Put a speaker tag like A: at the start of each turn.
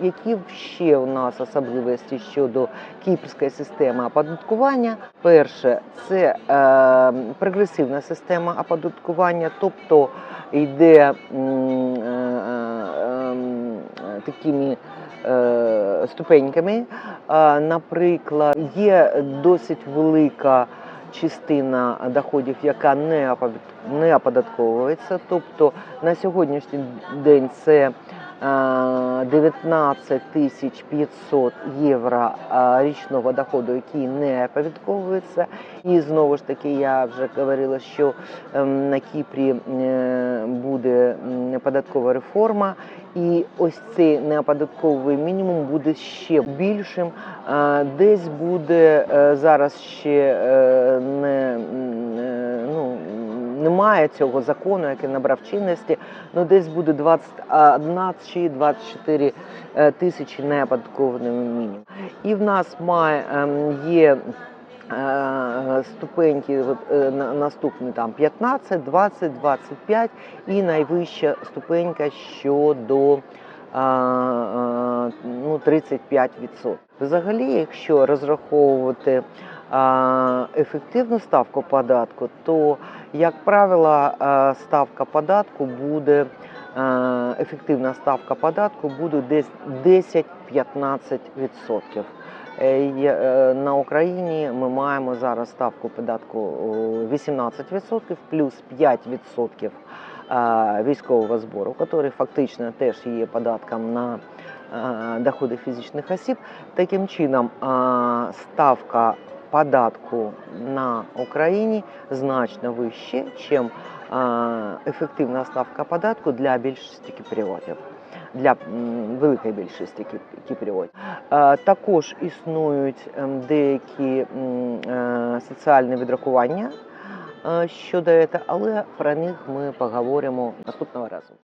A: Які ще у нас особливості щодо кіпрської системи оподаткування? Перше, це е, прогресивна система оподаткування, тобто йде е, е, е, такими е, ступеньками. Е, Наприклад, є досить велика частина доходів, яка не опод- не оподатковується. Тобто на сьогоднішній день це е, 19 тисяч 500 євро е, річного доходу, який не оподатковується. І знову ж таки, я вже говорила, що ем, на Кіпрі е, буде податкова реформа, і ось цей неоподатковий мінімум буде ще більшим. Десь буде е, зараз ще е, не, е, ну, немає цього закону, який набрав чинності, ну десь буде 21 чи 24 е, тисячі неоподаткованим мінімум. І в нас має ем, є ступеньки е, на- наступні там 15, 20, 25 і найвища ступенька щодо а, ну, 35%. Взагалі, якщо розраховувати ефективну ставку податку, то, як правило, ставка податку буде ефективна ставка податку буде десь 10-15%. Е, е, На Україні ми маємо зараз ставку податку о, 18% плюс 5% е, військового збору, який фактично теж є податком на е, доходи фізичних осіб. Таким чином, е, ставка податку на Україні значно вище, ніж ефективна ставка податку для більшості кіпріотів. Для великої більшості кіп- кіпріотів. Е, Також існують ем, деякі е, соціальні відрахування е, щодо цього, але про них ми поговоримо наступного разу.